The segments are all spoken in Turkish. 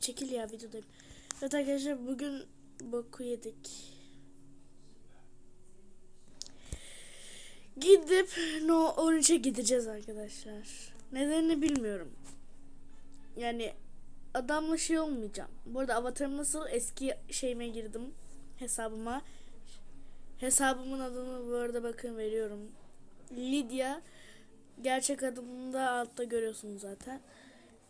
çekil ya videodayım. Evet arkadaşlar bugün boku yedik. Gidip No 13'e gideceğiz arkadaşlar. Nedenini bilmiyorum. Yani adamla şey olmayacağım. Bu arada avatarım nasıl? Eski şeyime girdim. Hesabıma. Hesabımın adını bu arada bakın veriyorum. Lydia. Gerçek adını da altta görüyorsunuz zaten.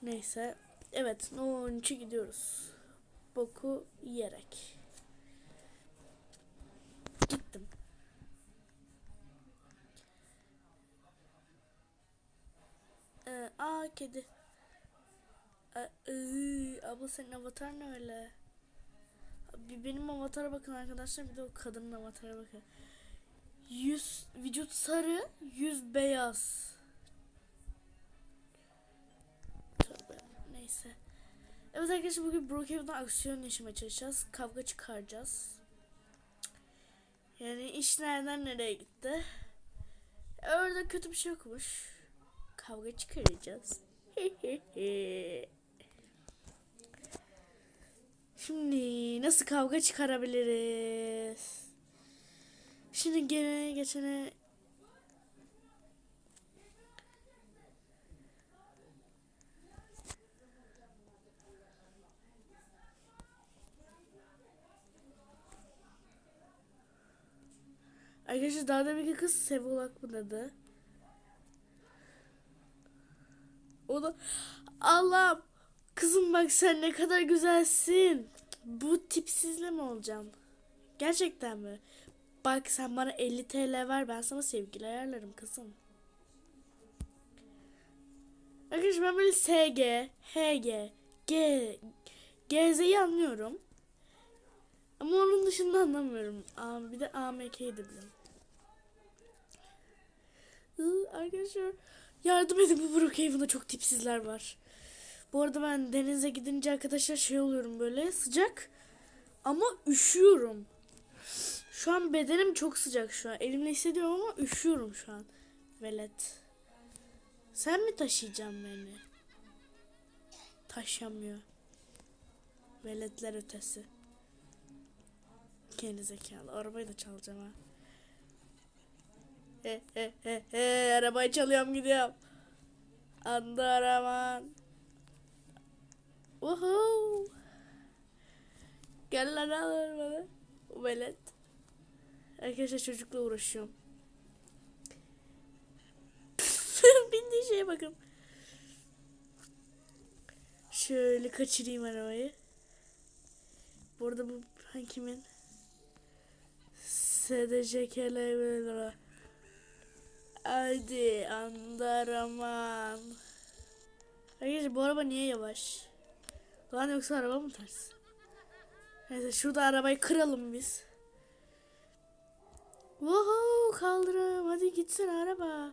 Neyse. Evet. No 13'e gidiyoruz. Boku yiyerek. Gittim. Ee, aa kedi. Iı, abla senin avatar ne öyle? Bir benim avatara bakın arkadaşlar bir de o kadının avatara bakın. Yüz vücut sarı, yüz beyaz. Neyse. Evet arkadaşlar bugün Brookhaven'da aksiyon yaşamaya çalışacağız. Kavga çıkaracağız. Yani iş nereden nereye gitti? Orada kötü bir şey yokmuş. Kavga çıkaracağız. Şimdi nasıl kavga çıkarabiliriz? Şimdi gene geçene Arkadaşlar daha da bir kız Sevolak mı dedi? O da Allah'ım kızım bak sen ne kadar güzelsin. Bu tipsizle mi olacağım? Gerçekten mi? Bak sen bana 50 TL ver ben sana sevgili ayarlarım kızım. Arkadaşlar ben böyle SG, HG, G, GZ'yi anlıyorum. Ama onun dışında anlamıyorum. Bir de AMK'yi de biliyorum. Arkadaşlar yardım edin bu Brookhaven'da çok tipsizler var. Bu arada ben denize gidince arkadaşlar şey oluyorum böyle sıcak ama üşüyorum. Şu an bedenim çok sıcak şu an. Elimle hissediyorum ama üşüyorum şu an. Velet. Sen mi taşıyacaksın beni? Taşıyamıyor. Veletler ötesi. Geri zekalı. Arabayı da çalacağım ha. He he he he. Arabayı çalıyorum gidiyorum. Andaraman. Woohoo. Gel lan al bana. Velet. Arkadaşlar çocukla uğraşıyorum. Bindiği şeye bakın. Şöyle kaçırayım arabayı. Bu arada bu kimin? SDC kelebeği. Hadi Andaraman. Arkadaşlar bu araba niye yavaş? Lan yoksa araba mı ters? Neyse şurada arabayı kıralım biz. Woohoo kaldırım. Hadi gitsin araba.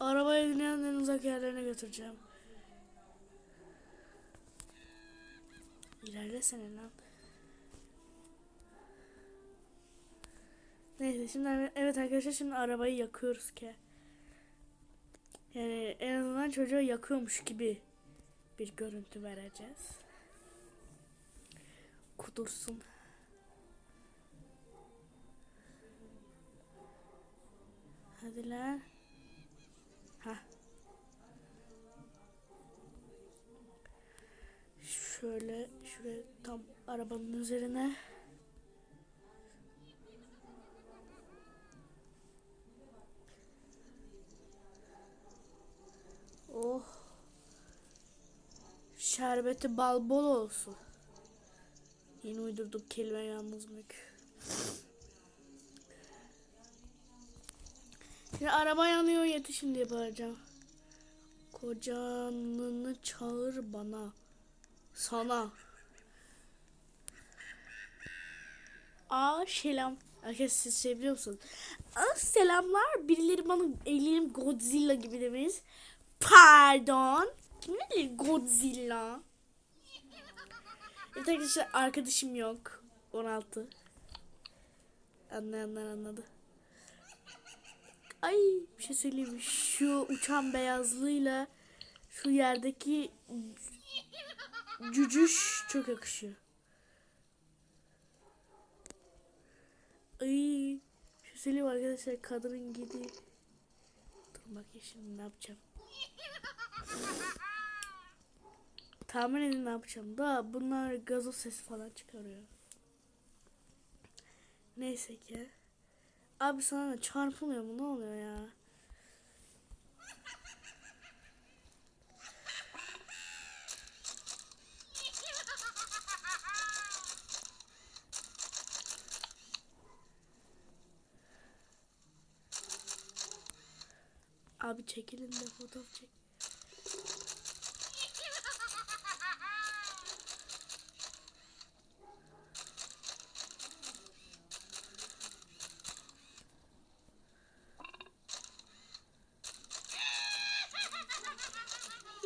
Arabayı dünyanın en uzak yerlerine götüreceğim. İlerlesene lan. Neyse şimdi evet arkadaşlar şimdi arabayı yakıyoruz ki. Yani en azından çocuğa yakıyormuş gibi bir görüntü vereceğiz. Kudursun. Hadi lan. Ha. Şöyle şuraya tam arabanın üzerine. Oh. Şerbeti bal bol olsun. Yeni uydurduk kelime yalnız mük. Şimdi araba yanıyor yetişin diye bağıracağım. Kocanını çağır bana. Sana. Aa selam. Arkadaşlar siz biliyor musunuz? Aa selamlar. Birileri bana ellerim Godzilla gibi demeyiz. Pardon. Kim dedi Godzilla? Arkadaşlar arkadaşım yok. 16. Anlayanlar anladı. Ay bir şey söyleyeyim. Şu uçan beyazlığıyla şu yerdeki cücüş çok yakışıyor. Ay, şu söyleyeyim arkadaşlar kadının giydiği. Dur bakayım şimdi ne yapacağım. Tahmin edin ne yapacağım. Da bunlar gazoz sesi falan çıkarıyor. Neyse ki. Abi sana çarpılıyor mu? Ne oluyor ya? Abi çekilin de fotoğraf çek.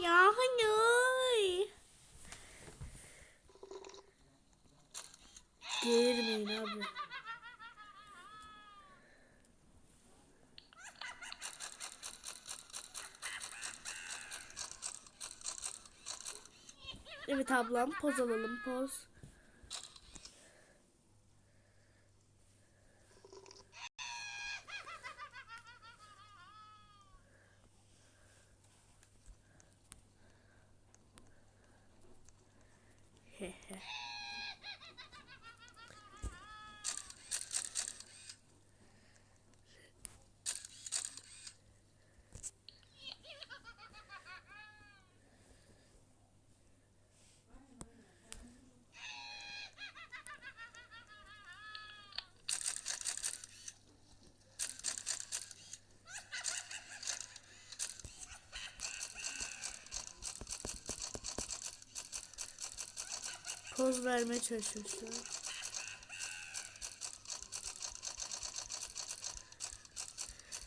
Ya hayır. Gelmeyin abi. Evet ablam poz alalım poz. Hehe. Poz vermeye çalışıyorsun.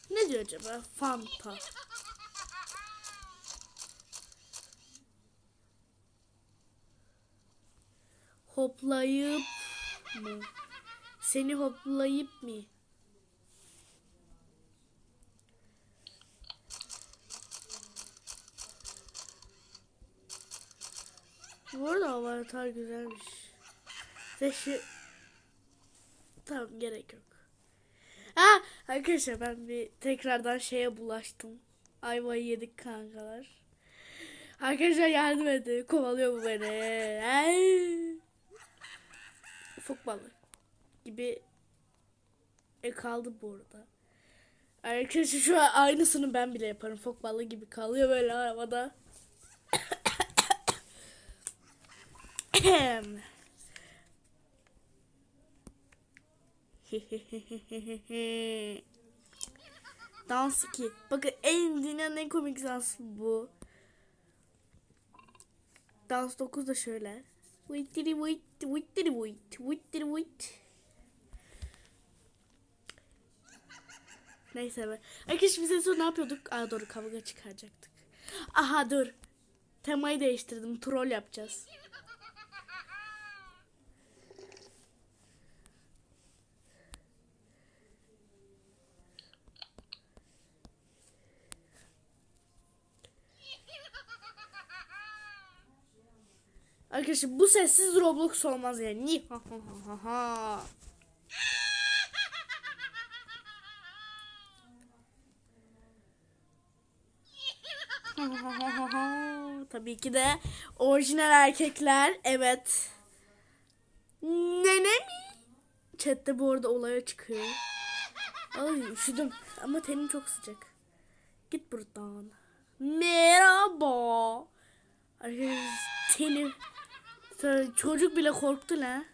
Ne diyor acaba? Fanta. Hoplayıp mı? Seni hoplayıp mı? Bu arada avatar güzelmiş. Teşi... Tamam gerek yok. Ha arkadaşlar ben bir tekrardan şeye bulaştım. Ayvayı yedik kankalar. Arkadaşlar yardım edin. Kovalıyor bu beni. Ay. Ufuk balığı gibi e kaldı bu arada. Arkadaşlar şu an aynısını ben bile yaparım. Fok balığı gibi kalıyor böyle havada. dans 2. Bakın en dünyanın en komik dansı bu. Dans 9 da şöyle. Wittiri witt, wittiri witt, wittiri witt. Neyse be. Arkadaşlar biz en son ne yapıyorduk? Aa doğru kavga çıkaracaktık. Aha dur. Temayı değiştirdim. Troll yapacağız. Arkadaşlar bu sessiz Roblox olmaz yani. Ni ha ha ha ha ha. Ha ha ha ha ha. Tabii ki de orijinal erkekler evet. Nene mi? Chat'te bu arada olaya çıkıyor. Ay üşüdüm ama tenim çok sıcak. Git buradan. Merhaba. Arkadaşlar tenim. Çocuk bile korktu la.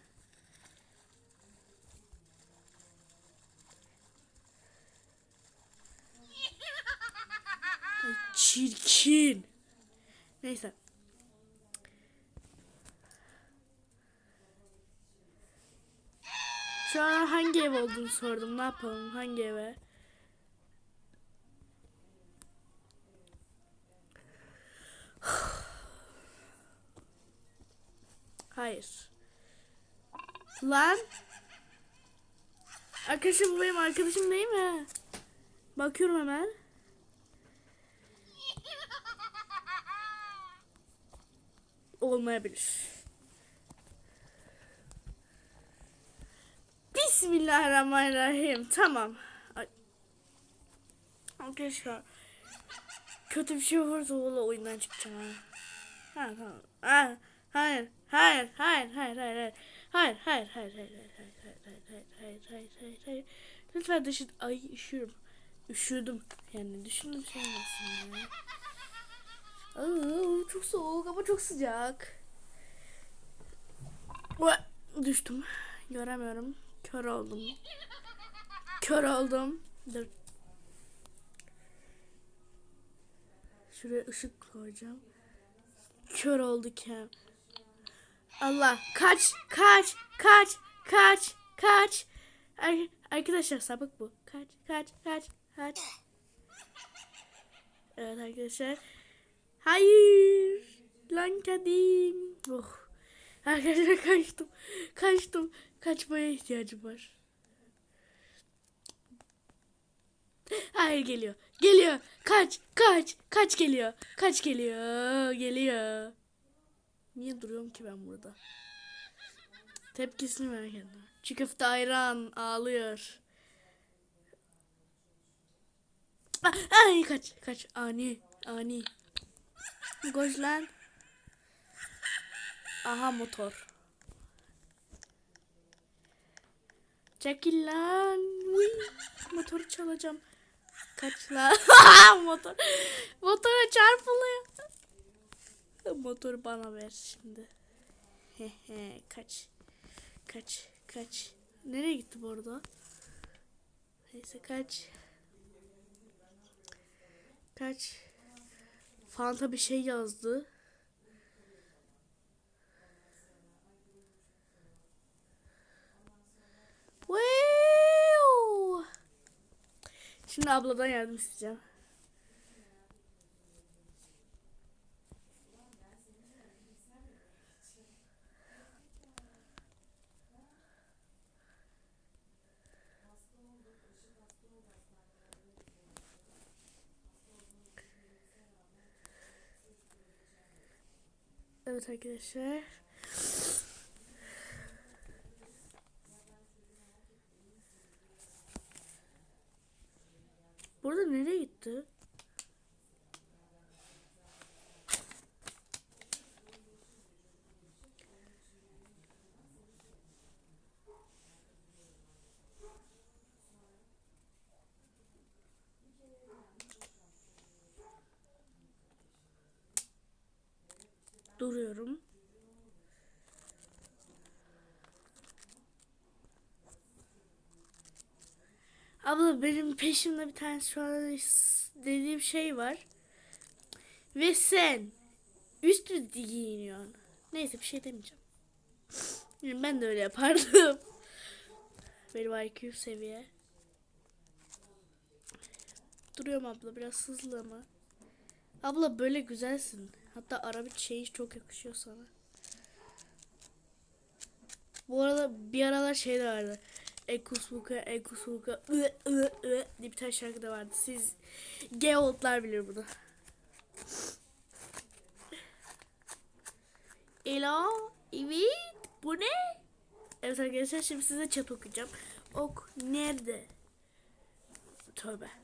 Ay, çirkin. Neyse. Şu an hangi ev olduğunu sordum. Ne yapalım? Hangi eve? Hayır. Lan. Arkadaşım bu benim arkadaşım değil mi? Bakıyorum hemen. olmayabilir. Bismillahirrahmanirrahim. Tamam. Ay. Arkadaşlar kötü bir şey olursa valla oyundan çıkacağım ha. Ha tamam. Ha, hayır, hayır, hayır, hayır, hayır, hayır. Hayır, hayır, hayır, hayır, hayır, hayır, hayır, hayır, hayır, hayır, hayır. Lütfen düşün. Ay üşüyorum. Üşüdüm. Yani düşündüm şey olmasın ya. Çok soğuk ama çok sıcak. Düştüm. Göremiyorum. Kör oldum. Kör oldum. Dur. Şuraya ışık koyacağım. Kör oldu Kem. Allah kaç kaç kaç kaç kaç. Ar- arkadaşlar sapık bu. Kaç kaç kaç kaç. Evet arkadaşlar. Hayır. Lan kedim. Oh. Arkadaşlar kaçtım. Kaçtım. Kaçmaya ihtiyacım var. Hayır geliyor. Geliyor. Kaç. Kaç. Kaç geliyor. Kaç geliyor. Geliyor. Niye duruyorum ki ben burada? Tepkisini merak ettim. Çiğ köfte ayran ağlıyor. Ah, Ay kaç kaç ani ani. Koş lan. Aha motor. Çekil lan. Uy, motoru çalacağım. Kaç lan. Motor. Motora çarpılıyor. Motoru bana ver şimdi. Hehe kaç. Kaç. Kaç. Nereye gitti bu arada? Neyse kaç. Kaç. Fanta bir şey yazdı. Wow. Şimdi abladan yardım isteyeceğim. Evet arkadaşlar. Burada nereye gitti? Duruyorum. Abla benim peşimde bir tane şu an dediğim şey var. Ve sen üstü giyiniyorsun. Neyse bir şey demeyeceğim. Ben de öyle yapardım. Benim IQ seviye. Duruyorum abla biraz hızlı ama. Abla böyle güzelsin. Hatta Arabik şeyi çok yakışıyor sana. Bu arada bir aralar şey de vardı. Ekusbuka, Ekusbuka, ı, ı, ı diye bir tane şarkı da vardı. Siz Geoldlar bilir bunu. Elo, evet, bu ne? Evet arkadaşlar şimdi size chat okuyacağım. Ok nerede? Tövbe.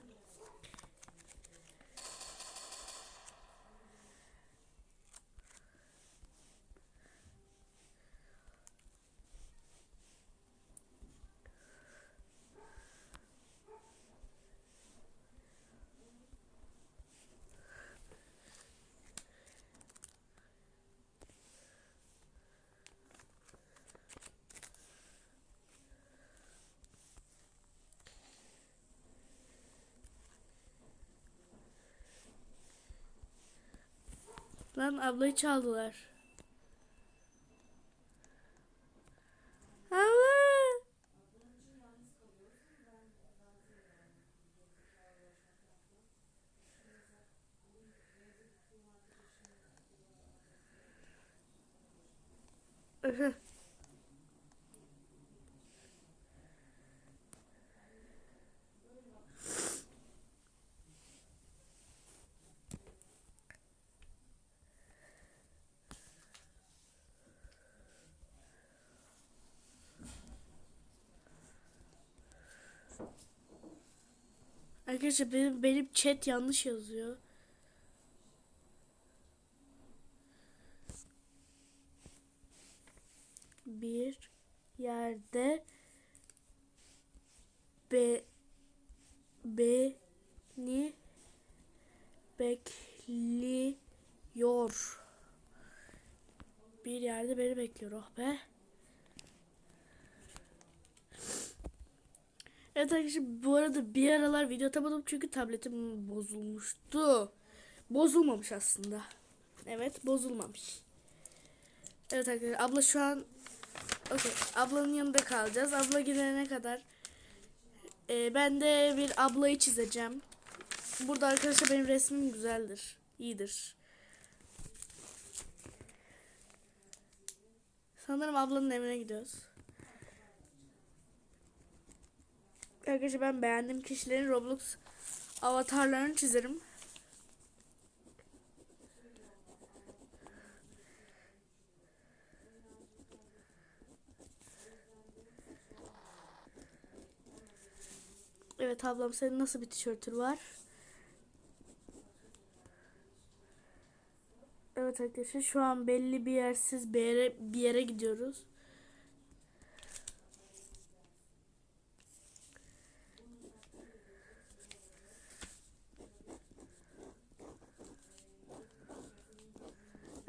Lan ablayı çaldılar. Abla. Aha. Arkadaşlar benim, benim chat yanlış yazıyor. Bir yerde be beni bekliyor. Bir yerde beni bekliyor. Oh be. Evet arkadaşlar bu arada bir aralar video atamadım çünkü tabletim bozulmuştu. Bozulmamış aslında. Evet bozulmamış. Evet arkadaşlar abla şu an Okey ablanın yanında kalacağız. Abla gidene kadar e, ben de bir ablayı çizeceğim. Burada arkadaşlar benim resmim güzeldir. iyidir. Sanırım ablanın evine gidiyoruz. Arkadaşlar ben beğendiğim kişilerin Roblox avatarlarını çizerim. Evet ablam senin nasıl bir tişörtün var? Evet arkadaşlar şu an belli bir yersiz bir yere, bir yere gidiyoruz.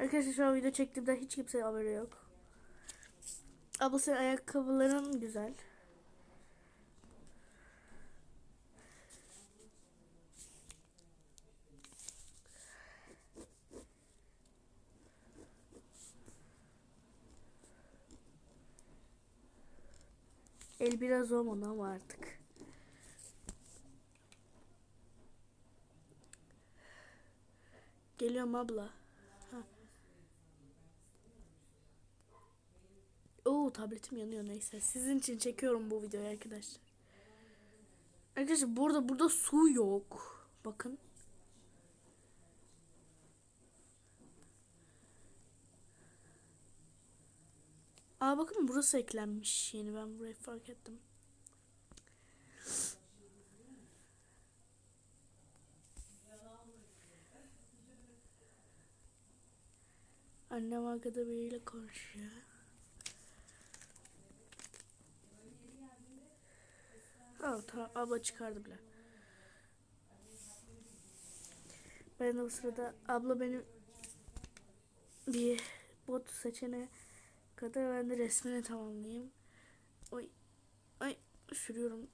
Arkadaşlar şu an video çektiğimde hiç kimse haberi yok. Abla senin ayakkabıların güzel. El biraz olmadı ama artık. Geliyorum abla. Oo tabletim yanıyor neyse. Sizin için çekiyorum bu videoyu arkadaşlar. Arkadaşlar burada burada su yok. Bakın. Aa bakın burası eklenmiş yeni ben burayı fark ettim. Annem arkada biriyle konuşuyor. Aa, tamam abla çıkardı bile. Ben de o sırada abla benim bir bot seçeneği kadar ben de resmini tamamlayayım. Oy. Ay sürüyorum.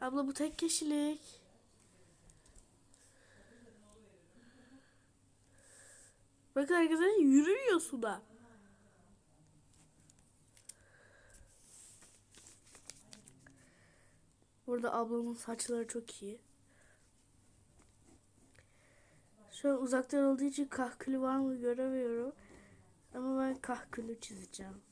Abla bu tek kişilik. Bakın arkadaşlar yürüyor suda. Burada ablamın saçları çok iyi. Şu an uzaktan olduğu için kahkülü var mı göremiyorum. Ama ben kahkülü çizeceğim.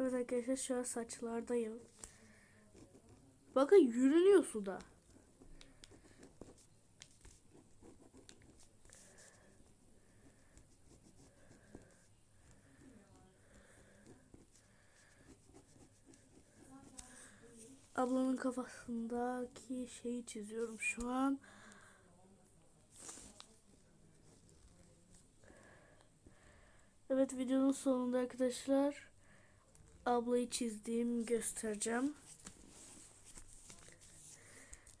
Evet arkadaşlar şu an saçlardayım. Bakın yürünüyor suda. Ablanın kafasındaki şeyi çiziyorum şu an. Evet videonun sonunda arkadaşlar ablayı çizdiğim göstereceğim.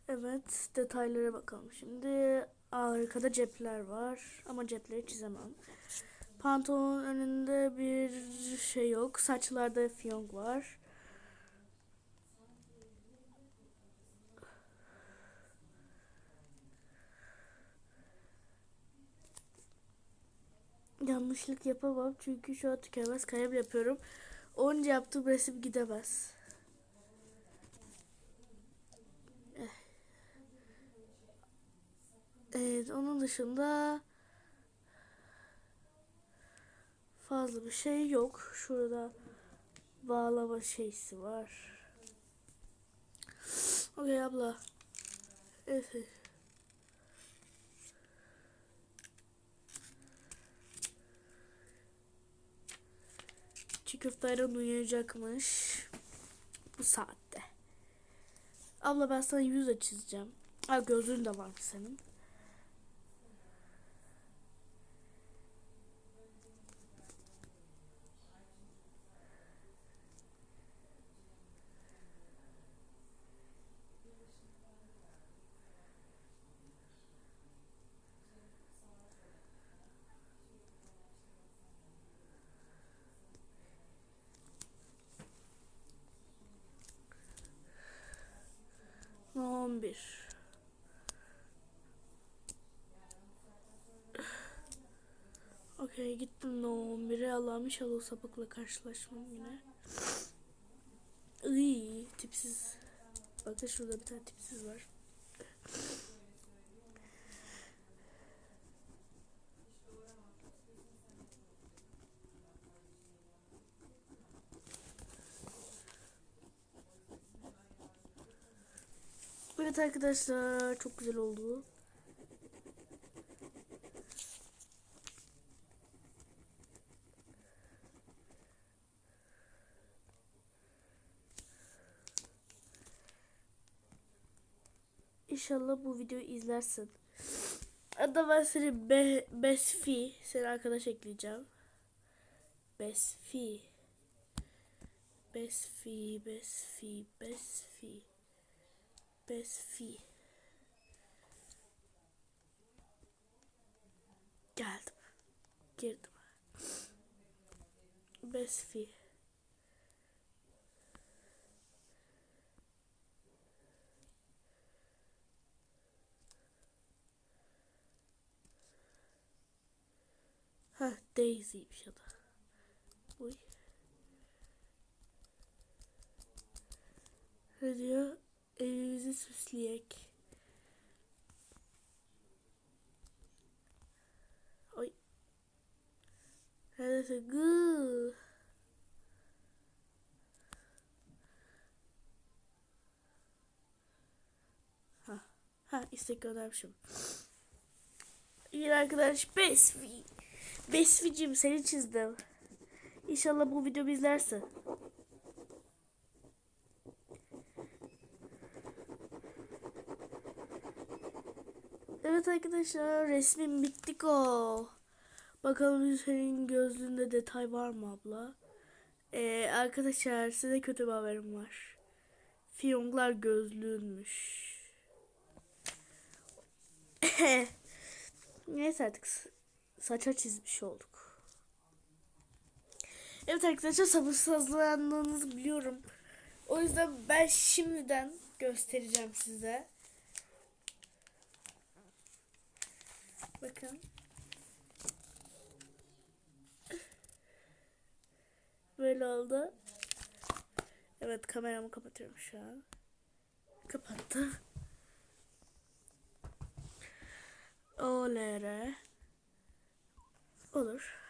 Evet detaylara bakalım. Şimdi arkada cepler var ama cepleri çizemem. Pantolonun önünde bir şey yok. Saçlarda fiyonk var. Yanlışlık yapamam çünkü şu an tükenmez kalem yapıyorum. Onca yaptığım resim gidemez. Eh. Evet onun dışında fazla bir şey yok. Şurada bağlama şeysi var. Okey abla. Evet. Çiğ köfteden uyuyacakmış. Bu saatte. Abla ben sana yüz çizeceğim. Ha gözlüğün de var senin. No 11. Okey gittim No 11'e Allah'ım inşallah sapıkla karşılaşmam yine. Iy, tipsiz. Bakın şurada bir tane tipsiz var. Evet arkadaşlar çok güzel oldu. İnşallah bu videoyu izlersin. Hatta ben seni Be Besfi seni arkadaş ekleyeceğim. Besfi. Besfi, Besfi, Besfi. Besfi. Geldim. Girdim. Besfi. Ha Daisy'ymiş ya da. Uy. Ne diyor? Evimizi süsleyek. Oy. Neredeyse gıı. Ha. Ha istek göndermişim. İyi arkadaş Besfi. Besficim seni çizdim. İnşallah bu videomu izlersin. Evet arkadaşlar resmim bittik o. Bakalım senin gözlüğünde detay var mı abla? Ee, arkadaşlar size kötü bir haberim var. Fiyonglar gözlüğünmüş. Neyse artık saça çizmiş olduk. Evet arkadaşlar sabırsızlandığınızı biliyorum. O yüzden ben şimdiden göstereceğim size. Bakın. Böyle oldu. Evet kameramı kapatıyorum şu an. Kapattı. OLR Olur.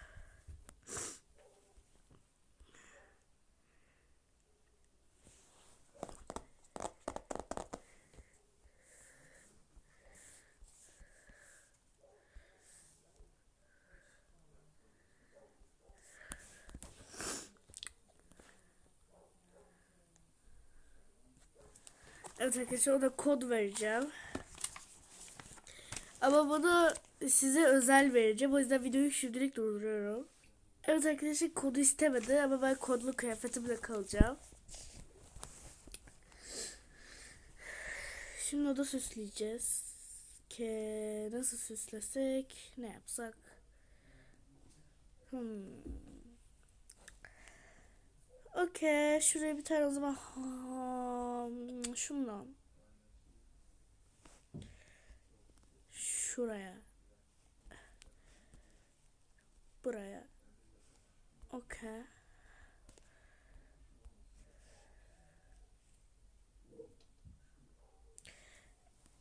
Evet arkadaşlar ona kod vereceğim. Ama bunu size özel vereceğim. O yüzden videoyu şimdilik durduruyorum. Evet arkadaşlar kodu istemedi ama ben kodlu kıyafetimle kalacağım. Şimdi oda süsleyeceğiz. Ke nasıl süslesek? Ne yapsak? Hmm. Okey. Şuraya bir tane o zaman şundan. Şuraya. Buraya. Okey.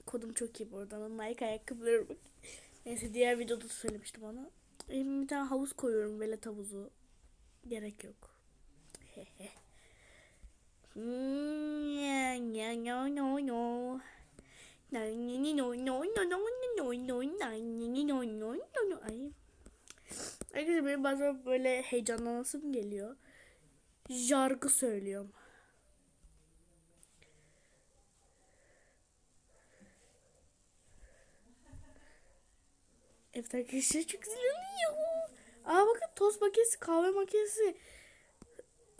kodum çok iyi bu arada. Nike ayakkabıları. Neyse diğer videoda da söylemiştim onu. Bir tane havuz koyuyorum velet havuzu. Gerek yok. Hehe. No, no, no. Ay. Arkadaşlar benim bazen böyle heyecanlanasım geliyor. Jargı söylüyorum. Evet arkadaşlar çok oluyor. Aa bakın tost makinesi, kahve makinesi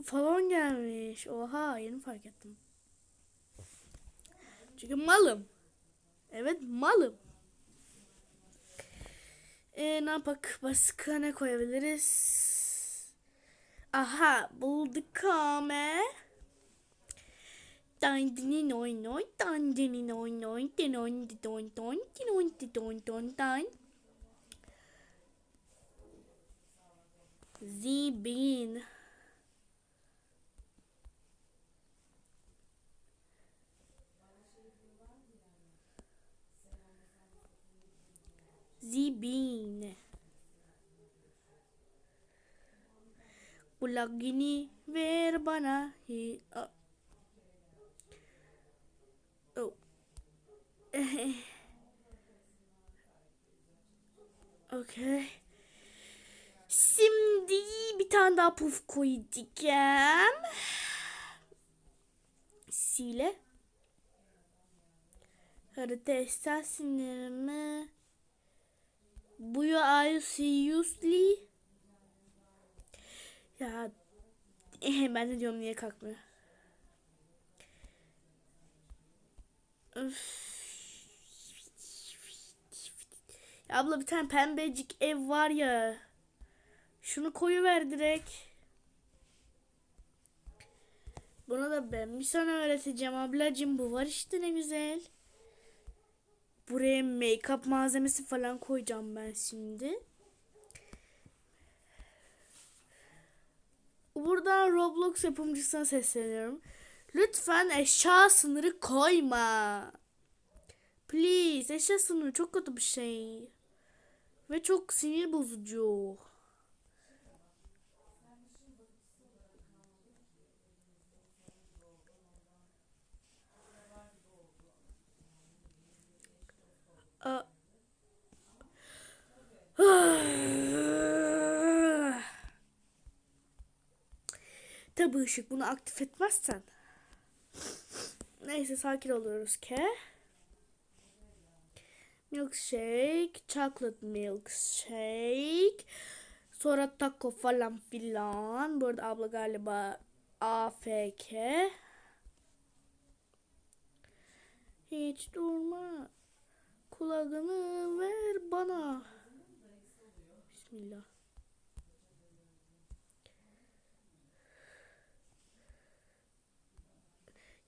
falan gelmiş. Oha yeni fark ettim. Çünkü malım. Evet malım. Ee, ne yapak? Başka ne koyabiliriz? Aha bulduk kame. Dandini noy noy, dandini noy noy, dinon di don don, dinon di don don don. Zibin. Zibin. Kulagini ver bana. Hi, oh. Oh. okay. Şimdi bir tane daha puf koyacağım. Sile. Harita esaslarımı. Bu ya seriously? Ya eh, ben de diyorum niye kalkmıyor. Öf. Ya abla bir tane pembecik ev var ya. Şunu koyu ver direkt. Bunu da ben bir sana öğreteceğim ablacığım. Bu var işte ne güzel. Buraya make-up malzemesi falan koyacağım ben şimdi. Buradan Roblox yapımcısına sesleniyorum. Lütfen eşya sınırı koyma. Please eşya sınırı çok kötü bir şey. Ve çok sinir bozucu. Aa. Tabi ışık bunu aktif etmezsen. Neyse sakin oluyoruz ki. Milkshake, chocolate milkshake. Sonra taco falan filan. Burada abla galiba AFK. Hiç durma. Kulağını ver bana. Bismillah.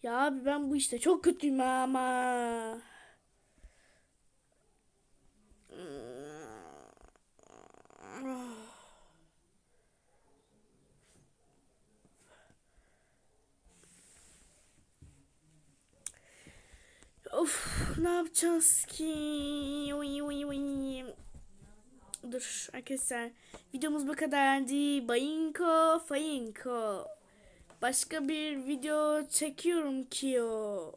Ya abi ben bu işte çok kötüyüm ama. Of ne yapacağız ki? Uy, uy, uy. Dur arkadaşlar. Videomuz bu kadardı. Bayinko, fayinko. Başka bir video çekiyorum ki o.